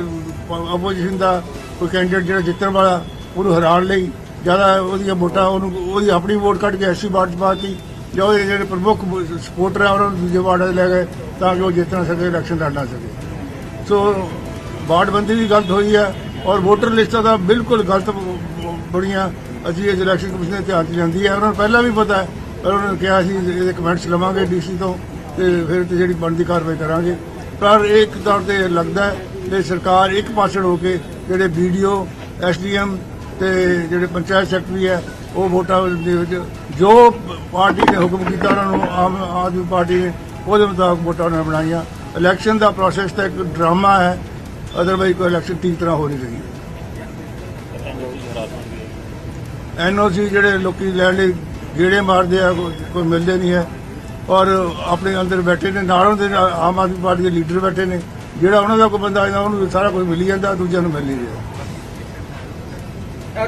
ਆਪੋਜੀਸ਼ਨ ਦਾ ਕੋਈ ਕੈਂਡੀਡੇਟ ਜਿਹੜਾ ਜਿੱਤਣ ਵਾਲਾ, ਉਹਨੂੰ ਹਰਾਉਣ ਲਈ ਜ਼ਿਆਦਾ ਉਹਦੀਆਂ ਵੋਟਾਂ, ਉਹਨੂੰ ਉਹਦੀ ਆਪਣੀ ਵੋਟ ਕੱਢ ਕੇ ਐਸੀ ਵਾਰਡ 'ਚ ਪਾਤੀ ਜਾਂ ਉਹਦੇ ਜਿਹੜੇ ਪ੍ਰਮੁੱਖ ਸਪੋਰਟਰ ਆ, ਉਹਨਾਂ ਨੂੰ ਦੂਜੇ ਵਾਰਡ 'ਚ ਲੈ ਗਏ ਤਾਂ ਕਿ ਉਹ ਜਿੱਤ ਨਾ ਸਕੇ ਇਲੈਕਸ਼ਨ ਲੜ ਨਾ ਸਕੇ। ਸੋ ਵਾਰਡਬੰਦੀ ਵੀ ਗਲਤ ਹੋਈ ਹੈ ਔਰ ਵੋਟਰ ਲਿਸਟਾਂ ਦਾ ਬਿਲਕੁਲ ਗਲਤ ਬ- ਬੜੀਆਂ ਅਸੀਂ ਇਸ ਇਲੈਕਸ਼ਨ ਕਮਿਸ਼ਨ ਦੇ ਧਿਆਨ 'ਚ ਜਾਂਦੀ ਹੈ ਉਹਨਾਂ ਨੂੰ ਪਹਿਲਾਂ ਵੀ ਪਤਾ ਹੈ, ਪਰ ਉਹਨਾਂ ਨੇ ਕਿਹਾ ਸੀ, ਇਹਦੇ ਕਮੈਂਟਸ ਲਵਾਂਗੇ ਡੀਸੀ ਤੋਂ ਤੇ ਫਿਰ ਤੇ ਜਿਹੜੀ ਬਣਦੀ ਕਾਰਵਾਈ ਕਰਾਂਗੇ। ਪਰ ਇਹ ਇੱਕ ਤੌਰ ਤੇ ਲੱਗਦਾ ਹੈ ਕਿ ਸਰਕਾਰ ਇੱਕ ਪਾਸੇ ਹੋ ਕੇ ਜਿਹੜੇ ਵੀਡੀਓ, ਐਸਡੀਐਮ ਤੇ ਜਿਹੜੇ ਪੰਚਾਇਤ ਸੈਕਟਰੀ ਹੈ, ਉਹ ਵੋਟਾਂ ਦੇ ਵਿੱਚ ਜੋ ਪਾਰਟੀ ਨੇ ਹੁਕਮ ਕੀਤਾ, ਉਹਨਾਂ ਨੂੰ ਆਮ ਆਦਮੀ ਪਾਰਟੀ ਨੇ ਉਹਦੇ ਮੁਤਾਬਕ ਵੋਟਾਂ ਉਹਨਾਂ ਨੇ ਬਣਾਈਆਂ। ਇਲੈਕਸ਼ਨ ਦਾ ਪ੍ਰੋਸੈਸ ਤਾਂ ਇੱਕ ਡਰਾਮਾ ਹੈ ਅਦਰਵਾਈਜ਼ ਕੋਈ ਇਲੈਕਸ਼ਨ ਠੀਕ ਤਰ੍ਹਾਂ ਹੋ ਨਹੀਂ ਰਹੀ। ਐਨਓਸੀ ਜਿਹੜੇ ਲੋਕੀ ਲੈਣ ਲਈ ਗੇੜੇ ਮਾਰਦੇ ਆ, ਕੋਈ ਮਿਲਦੇ ਨਹੀਂ ਹੈ। ਔਰ ਆਪਣੇ ਅੰਦਰ ਬੈਠੇ ਨੇ, ਨਾਲੋਂ ਦੇ ਆਮ ਆਦਮੀ ਪਾਰਟੀ ਦੇ ਲੀਡਰ ਬੈਠੇ ਨੇ। ਜਿਹੜਾ ਉਹਨਾਂ ਦਾ ਕੋਈ ਬੰਦਾ ਆਇਆ ਉਹਨੂੰ ਸਾਰਾ ਕੁਝ ਮਿਲੀ ਜਾਂਦਾ ਦੂਜਿਆਂ ਨੂੰ ਮਿਲ ਨਹੀਂ ਰਿਹਾ।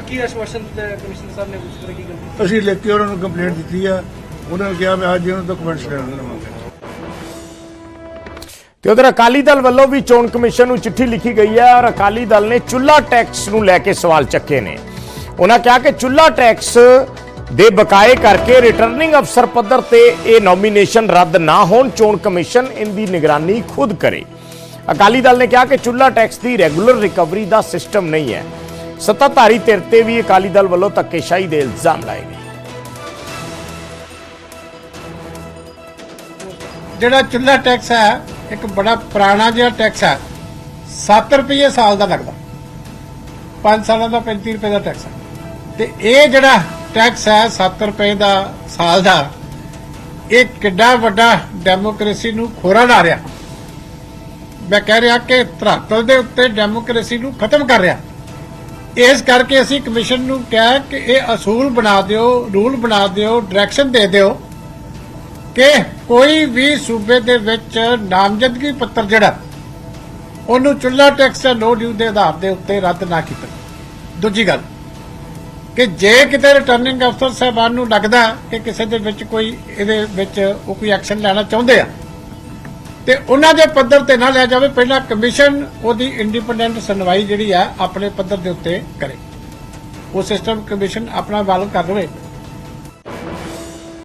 ਕੀ ਆਸ਼ਵਾਸਨ ਕਮਿਸ਼ਨਰ ਸਾਹਿਬ ਨੇ ਉਸ ਤਰ੍ਹਾਂ ਕੀ ਗੱਲ ਅਸੀਂ ਲਿਖ ਕੇ ਉਹਨਾਂ ਨੂੰ ਕੰਪਲੇਂਟ ਦਿੱਤੀ ਆ। ਉਹਨਾਂ ਨੇ ਕਿਹਾ ਮੈਂ ਅੱਜ ਇਹਨਾਂ ਤੋਂ ਕਮੈਂਟਸ ਲੈਣ ਦੇਵਾਂਗਾ ਤੇ ਉਧਰ ਅਕਾਲੀ ਦਲ ਵੱਲੋਂ ਵੀ ਚੋਣ ਕਮਿਸ਼ਨ ਨੂੰ ਚਿੱਠੀ ਲਿਖੀ ਗਈ ਹੈ ਔਰ ਅਕਾਲੀ ਦਲ ਨੇ ਚੁੱਲਾ ਟੈਕਸ ਨੂੰ ਲੈ ਕੇ ਸਵਾਲ ਚੱਕੇ ਨੇ। ਉਹਨਾਂ ਕਿਹਾ ਕਿ ਚੁੱਲਾ ਟੈਕਸ ਦੇ ਬਕਾਏ ਕਰਕੇ ਰਿਟਰਨਿੰਗ ਅਫਸਰ ਪੱਧਰ ਤੇ ਇਹ ਨੋਮੀਨੇਸ਼ਨ ਰੱਦ ਨਾ ਹੋਣ ਚੋਣ ਕਮਿਸ਼ਨ ਇਹਦੀ ਨਿਗਰਾਨੀ ਖੁਦ ਕਰੇ। ਅਕਾਲੀ ਦਲ ਨੇ ਕਿਹਾ ਕਿ ਚੁੱਲਾ ਟੈਕਸ ਦੀ ਰੈਗੂਲਰ ਰਿਕਵਰੀ ਦਾ ਸਿਸਟਮ ਨਹੀਂ ਹੈ। ਸੱਤਾਧਾਰੀ ਧਿਰ ਤੇ ਵੀ ਅਕਾਲੀ ਦਲ ਵੱਲੋਂ ਧੱਕੇਸ਼ਾਹੀ ਦੇ ਇਲਜ਼ਾਮ ਲਾਏ ਗਏ। ਜਿਹੜਾ ਚੁੱਲਾ ਟੈਕਸ ਹੈ, ਇੱਕ ਬੜਾ ਪੁਰਾਣਾ ਜਿਹਾ ਟੈਕਸ ਹੈ। 7 ਰੁਪਏ ਸਾਲ ਦਾ ਲੱਗਦਾ। 5 ਸਾਲਾਂ ਦਾ 35 ਰੁਪਏ ਦਾ ਟੈਕਸ ਹੈ। ਤੇ ਇਹ ਜਿਹੜਾ ਟੈਕਸ ਹੈ 7 ਰੁਪਏ ਦਾ ਸਾਲ ਦਾ, ਇਹ ਕਿੱਡਾ ਵੱਡਾ ਡੈਮੋਕ੍ਰੇਸੀ ਨੂੰ ਖੋਰਾ ਲਾ ਰਿਹਾ। ਮੈਂ ਕਹਿ ਰਿਹਾ ਕਿ ਧਰਾਤਲ ਦੇ ਉੱਤੇ ਡੈਮੋਕ੍ਰੇਸੀ ਨੂੰ ਖਤਮ ਕਰ ਰਿਹਾ। ਇਸ ਕਰਕੇ ਅਸੀਂ ਕਮਿਸ਼ਨ ਨੂੰ ਕਿਹਾ ਕਿ ਇਹ ਅਸੂਲ ਬਣਾ ਦਿਓ, ਰੂਲ ਬਣਾ ਦਿਓ ਡਾਇਰੈਕਸ਼ਨ ਦੇ ਦਿਓ ਕਿ ਕੋਈ ਵੀ ਸੂਬੇ ਦੇ ਵਿੱਚ ਨਾਮਜ਼ਦਗੀ ਪੱਤਰ ਜਿਹੜਾ, ਉਹਨੂੰ ਚੁੱਲਾ ਟੈਕਸ ਜਾਂ ਨੋ ਡਿਊ ਦੇ ਆਧਾਰ ਦੇ ਉੱਤੇ ਰੱਦ ਨਾ ਕੀਤਾ। ਦੂਜੀ ਗੱਲ, ਕਿ ਜੇ ਕਿਤੇ ਰਿਟਰਨਿੰਗ ਅਫਸਰ ਸਾਹਿਬਾਨ ਨੂੰ ਲੱਗਦਾ ਕਿ ਕਿਸੇ ਦੇ ਵਿੱਚ ਕੋਈ, ਇਹਦੇ ਵਿੱਚ ਉਹ ਕੋਈ ਐਕਸ਼ਨ ਲੈਣਾ ਚਾਹੁੰਦੇ ਆ ਤੇ ਉਹਨਾਂ ਦੇ ਪੱਧਰ ਤੇ ਨਾ ਲਿਆ ਜਾਵੇ। ਪਹਿਲਾਂ ਕਮਿਸ਼ਨ ਉਹਦੀ ਇੰਡੀਪੈਂਡੈਂਟ ਸੁਣਵਾਈ ਜਿਹੜੀ ਆ, ਆਪਣੇ ਪੱਧਰ ਦੇ ਉੱਤੇ ਕਰੇ। ਉਹ ਸਿਸਟਮ ਕਮਿਸ਼ਨ ਆਪਣਾ ਵਾਲ ਕਰ ਲਵੇ